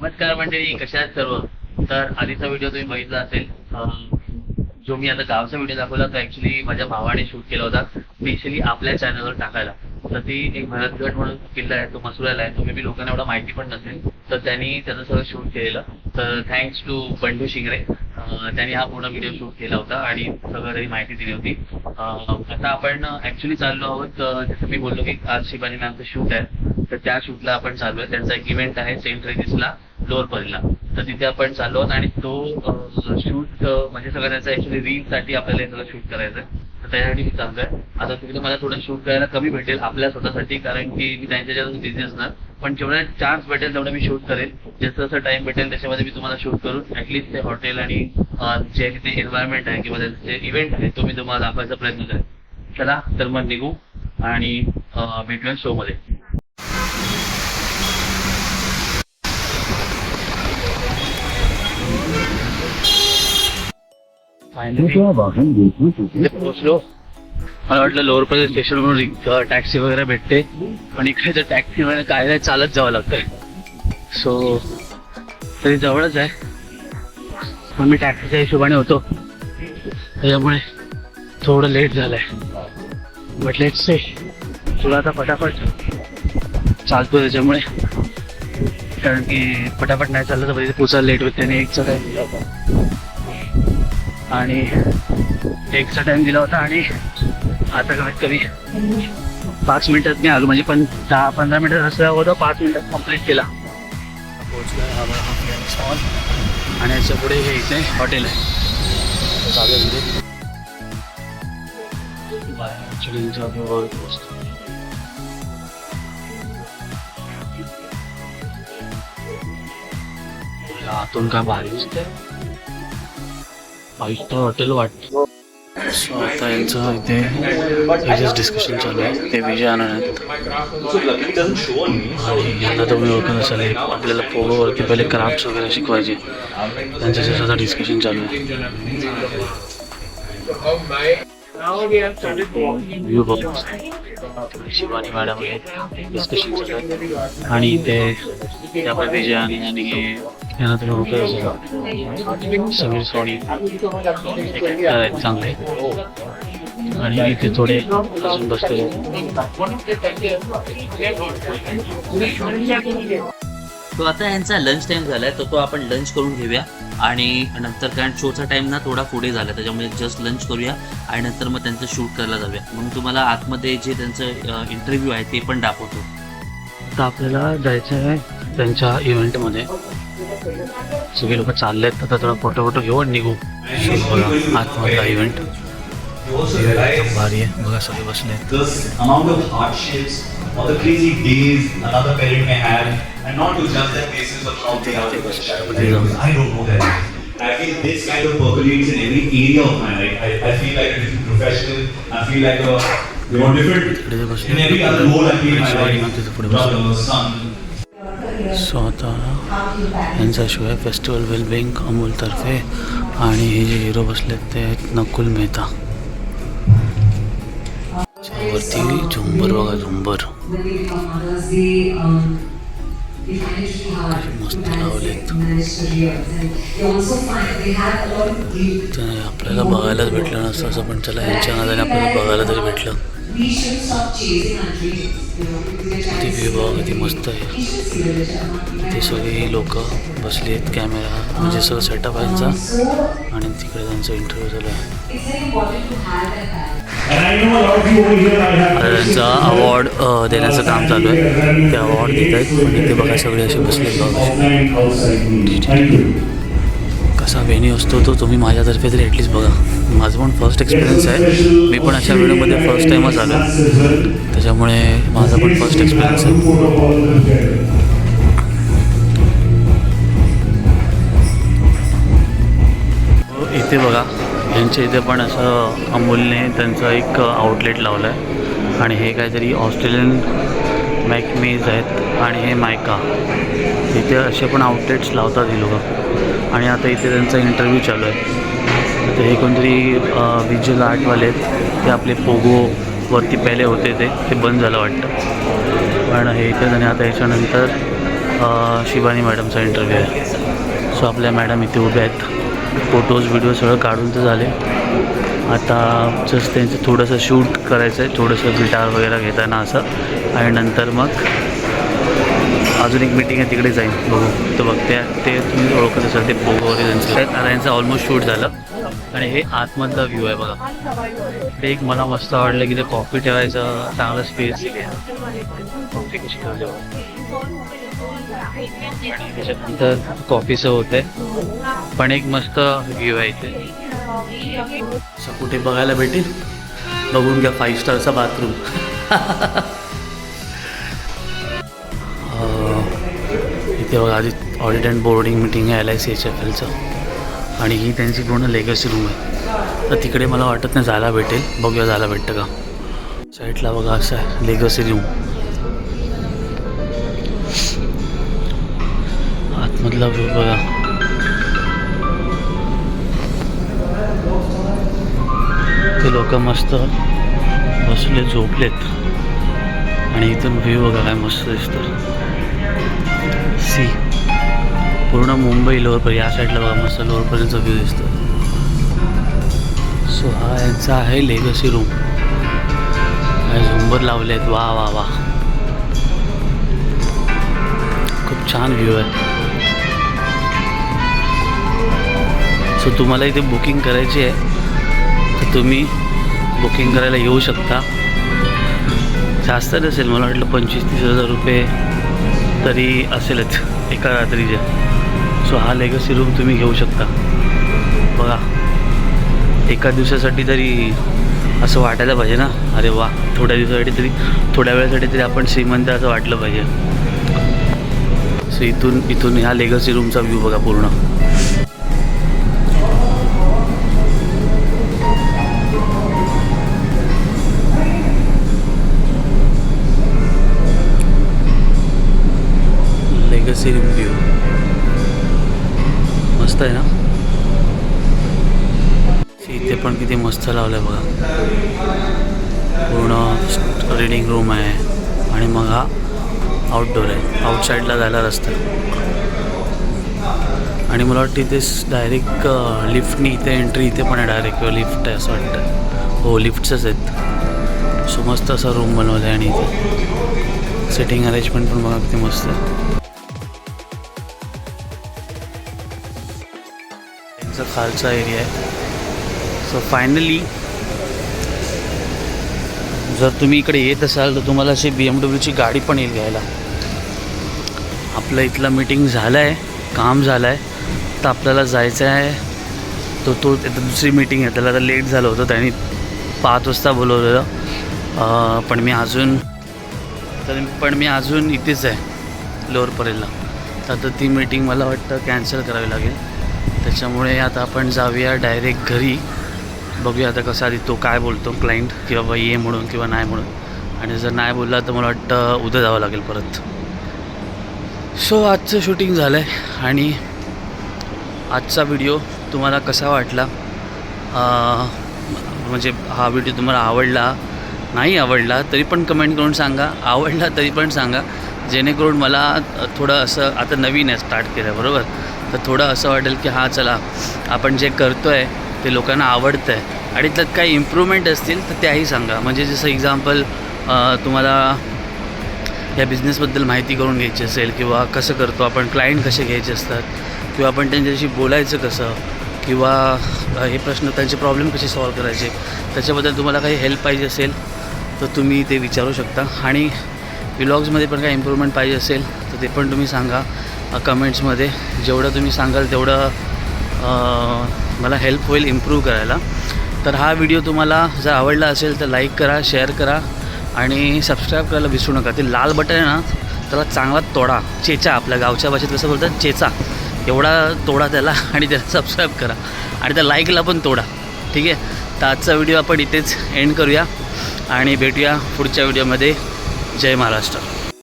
नमस्कार मंडळी कशा आहेत सर्व? तर आधीचा व्हिडिओ तुम्ही बघितला असेल जो मी आता गावचा व्हिडिओ दाखवला तो ऍक्च्युली माझ्या भावाने शूट केला होता स्पेशली आपल्या चॅनलवर टाकायला. तर ती एक भरतगड म्हणून किल्ला आहे तो मसुराला आहे तो मे बी लोकांना एवढा माहिती पण नसेल. तर त्यांनी त्याचं सगळं शूट केलेलं. तर थँक्स टू बंडू शिंगरे त्यांनी हा पूर्ण व्हिडिओ शूट केला होता आणि सगळं त्यांनी माहिती दिली होती. आता आपण ऍक्च्युली चाललो आहोत जसं मी बोललो की आज शिवाजी मॅमचं शूट आहे. तर त्या शूटला आपण चालू आहे त्यांचा एक इव्हेंट आहे सेंट रेजिसला. लोअर परीला तर तिथे आपण चाललो आणि तो शूट म्हणजे सगळं त्याचा ऍक्च्युली रील साठी आपल्याला हे सगळं शूट करायचं आहे तर त्यासाठी मी चाललोय. आता तिकडे मला थोडं शूट करायला कमी भेटेल आपल्या स्वतःसाठी कारण की मी त्यांच्या बिझी असणार. पण जेवढा चान्स भेटेल तेवढा मी शूट करेल. जसं जसं टाइम भेटेल त्याच्यामध्ये मी तुम्हाला शूट करून ऍटलीस्ट ते हॉटेल आणि जे तिथे एन्व्हायरमेंट आहे किंवा जे इव्हेंट आहे तो मी तुम्हाला दाखवायचा प्रयत्न करेन. चला तर मग निघू आणि भेटूया शो मध्ये. पोहोचलो. मला वाटलं लोअर प्रदेश स्टेशनवरून टॅक्सी वगैरे भेटते. पण इकडे तर टॅक्सी वगैरे काय नाही चालत जावं लागतंय. सो तरी जवळच आहे. पण मी टॅक्सीच्या हिशोबाने होतो. त्याच्यामुळे थोडं लेट झालंय. बट लेट से तुला आता फटाफट. चालतो त्याच्यामुळे. कारण की फटाफट नाही चाललं तर तिथे पोचायला लेट होते आणि एकचा टाइम दिला होता. आणि एकचा टाइम दिला होता आणि आता कमीत कमी पाच मिनिटात मी आलो. म्हणजे पण दहा पंधरा मिनिटात असल्या होतं पाच मिनिटात कंप्लीट केला. आणि याच्यापुढे हे इथे हॉटेल आहे. आतून काय भारी दिसतंय? आयुष्य हॉटेल वाटतं हो. सो आता यांचं इथे विजेच डिस्कशन चालू आहे. ते विजय आणणार आहेत. आणि यांना तुम्ही ओळखत असाल हे आपल्याला पोगोवरती पहिले क्राफ्ट्स वगैरे शिकवायचे. त्यांच्याशी सुद्धा डिस्कशन चालू आहे. व्ह्यू बघू शिवानी मॅडम डिस्कशन करतात आणि ते त्यामध्ये विजय आणि आणि यांना तुम्ही होतं असाल समीर सोनी आहेत चांगले आणि इथे थोडे अजून बसले तो आता यांचा लंच टाइम झालाय तर तो आपण लंच करून घेऊया. आणि नंतर कारण शोचा टाइम ना थोडा पुढे झाला त्याच्यामुळे जस्ट लंच करूया आणि नंतर मग त्यांचं शूट करायला जाऊया. म्हणून तुम्हाला आतमध्ये जे त्यांचं इंटरव्ह्यू आहे ते पण दाखवतो. आता आपल्याला जायचं आहे त्यांच्या इव्हेंटमध्ये सगळे लोक चालले आहेत आता थोडा फोटो फोटो घेऊन निघू. बघा आतमधला इव्हेंट भारी आहे. बघा सगळे बसले or the crazy days another parent may have, and not to judge their basis of how they are with their child. I don't know that. I feel this kind of percolates in every area of my life. I, I feel like a different professional. I feel like a you know different in every other role I in my life. Brother, son, so आता यांचा show आहे festival wellbeing अमोलतर्फे आणि हे जे hero बसलेत ते आहेत नकुल मेहता वरती झुंबर बघा झुंबर. मस्त लावलेत. आपल्याला बघायलाच भेटलं नसतं असं पण चला यांच्या नादाने आपल्याला बघायला तरी भेटलं. किती व्ह्यू बघा किती मस्त आहे. ते सगळी लोक बसली आहेत कॅमेरा म्हणजे सगळं सेटअप आहे आणि तिकडे त्यांचा इंटरव्ह्यू झाला आहे. अवॉर्ड देण्याचं काम चालू आहे. ते अवॉर्ड देत आहेत. आणि ते बघा सगळे असे बसले. कसा व्हेन्यू असतो तो तुम्ही माझ्यातर्फे तरी ॲटलीस्ट बघा. माझं पण फर्स्ट एक्सपिरियन्स आहे. मी पण अशा व्हिडिओमध्ये फर्स्ट टाईमच आलो त्याच्यामुळे माझा पण फर्स्ट एक्सपिरियन्स आहे. इथे बघा. यांच्या इथे पण असं अमूलने त्यांचं एक आउटलेट लावलं आहे आणि हे काहीतरी ऑस्ट्रेलियन मॅकमेज आहेत आणि हे मायका इथे असे पण आउटलेट्स लावतात ही लोक. आणि आता इथे त्यांचा इंटरव्ह्यू चालू आहे. तर हे कोणतरी विज्युअल आर्टवाले आहेत. ते आपले पोगोवरती पहिले होते ते. ते बंद झालं वाटतं. पण हे इथे आणि आता याच्यानंतर शिवानी मॅडमचा इंटरव्ह्यू आहे. सो आपल्या मॅडम इथे उभ्या आहेत. फोटोज व्हिडिओ सगळं काढून तर झाले. आता जस्ट त्यांचं थोडंसं शूट करायचं आहे थोडंसं गिटार वगैरे घेताना असं. आणि नंतर मग अजून एक मिटिंग आहे तिकडे जाईन. बघू. तर बघ त्या ते तुम्ही ओळखत असाल ते पोगो वगैरे त्यांचं. आता यांचं ऑलमोस्ट शूट झालं. आणि हे आतमधला व्ह्यू आहे बघा. ते एक मला मस्त आवडलं की ते कॉफी ठेवायचं चांगलं स्पेस आणि त्याच्यानंतर कॉफीचं होतंय. पण एक मस्त व्ह्यू आहे इथे. असं कुठे बघायला भेटेल? बघून घ्या फाईव्ह स्टारचा बाथरूम इथे बघा आधी ऑडिट अँड बोर्डिंग मिटिंग आहे L I C H F एलचं आणि ही त्यांची पूर्ण लेगसी रूम आहे. तर तिकडे मला वाटत नाही जायला भेटेल. बघूया जायला भेटतं का. साईडला बघा असं आहे. लेगसी रूम आतमधला व्ह्यू बघा ते लोक मस्त बसले झोपलेत आणि इथून व्ह्यू बघा काय मस्त दिसतं सी पूर्ण मुंबई लोअरपर्यंत या साईडला बघा मस्त लोअरपर्यंतचा व्ह्यू दिसतो सो हा यांचा आहे लेगसी रूम झुंबर लावले आहेत वा वा वा खूप छान व्ह्यू आहे सो तुम्हाला इथे बुकिंग करायची आहे. तर तुम्ही बुकिंग करायला येऊ शकता. जास्त नसेल मला वाटलं पंचवीस तीस हजार रुपये तरी असेलच एका रात्रीचे. सो हा लेगसी रूम तुम्ही घेऊ शकता. बघा एका दिवसासाठी तरी असं वाटायला पाहिजे ना? अरे वा थोड्या दिवसासाठी तरी थोड्या वेळासाठी तरी आपण श्रीमंत असं वाटलं पाहिजे. सो इथून इथून ह्या लेगसी रूमचा व्ह्यू बघा पूर्ण. लेगसी व्ह्यू मस्त आहे ना? इथे पण किती मस्त लावलं आहे बघा. पूर्ण रिडिंग रूम आहे. आणि मग हा आउटडोर आहे. आउटसाईडला जायला रस्ता. आणि मला वाटतं इथेच डायरेक्ट लिफ्टनी इथे एंट्री इथे पण आहे डायरेक्ट किंवा लिफ्ट आहे असं वाटतं. हो लिफ्टचंच आहेत. सो मस्त असा रूम बनवला आहे आणि इथे. सिटिंग अरेंजमेंट पण बघा किती मस्त आहे. त्यांचा खालचा एरिया आहे. सो फायनली जर तुम्ही इकडे येत असाल तर तुम्हाला अशी बी एम डब्ल्यूची गाडी पण येईल घ्यायला. आपलं इथलं मीटिंग झालं आहे काम झालं आहे तर आपल्याला जायचं आहे तो तो आता दुसरी मीटिंग आहे. त्याला आता लेट झालं होतं. त्यांनी पाच वाजता बोलवलेलं. पण मी अजून तर पण मी अजून इथेच आहे लोअर परेलला तर आता ती मीटिंग मला वाटतं कॅन्सल करावी लागेल. त्याच्यामुळे आता आपण जाऊया डायरेक्ट घरी. बघूया आता कसा आधी तो काय बोलतो क्लायंट की बाबा ये म्हणून किंवा नाही म्हणून. आणि जर नाही बोलला तर मला वाटतं उद्या जावं लागेल परत. सो आजचं शूटिंग झालं आहे आणि आजचा व्हिडिओ तुम्हाला कसा वाटला? म्हणजे हा व्हिडिओ तुम्हाला आवडला? नाही आवडला तरी पण कमेंट करून सांगा. आवडला तरी पण सांगा. जेणेकरून मला थोडं असं आता नवीन आहे स्टार्ट केलं बरोबर? तर थोडं असं वाटेल की हां चला आपण जे करतो आहे ते लोकांना आवडतं आहे आणि त्यात काही इम्प्रूव्हमेंट असतील तर त्याही सांगा. म्हणजे जसं एक्झाम्पल तुम्हाला या बिझनेसबद्दल माहिती करून घ्यायची असेल किंवा कसं करतो आपण क्लायंट कसे घ्यायचे असतात किंवा आपण त्यांच्याशी बोलायचं कसं किंवा हे प्रश्न त्यांचे प्रॉब्लेम कसे सॉल्व करायचे त्याच्याबद्दल तुम्हाला काही हेल्प पाहिजे असेल तर तुम्ही ते विचारू शकता. आणि व्लॉग्समध्ये पण काही इम्प्रूव्हमेंट पाहिजे असेल तर ते पण तुम्ही सांगा. कमेंट्समध्ये जेवढं तुम्ही सांगाल तेवढं मला हेल्प होईल इम्प्रूव्ह करायला. तर हा व्हिडिओ तुम्हाला जर आवडला असेल तर लाईक करा शेअर करा आणि सबस्क्राईब करायला विसरू नका. ते लाल बटन आहे ना त्याला चांगला तोडा चेचा आपल्या गावच्या भाषेत कसं बोलतात? चेचा. एवढा तोडा त्याला आणि त्याला सबस्क्राईब करा. आणि त्या लाईकला पण तोडा. ठीक आहे? तर आजचा व्हिडिओ आपण इथेच एंड करूया आणि भेटूया पुढच्या व्हिडिओमध्ये जय महाराष्ट्र.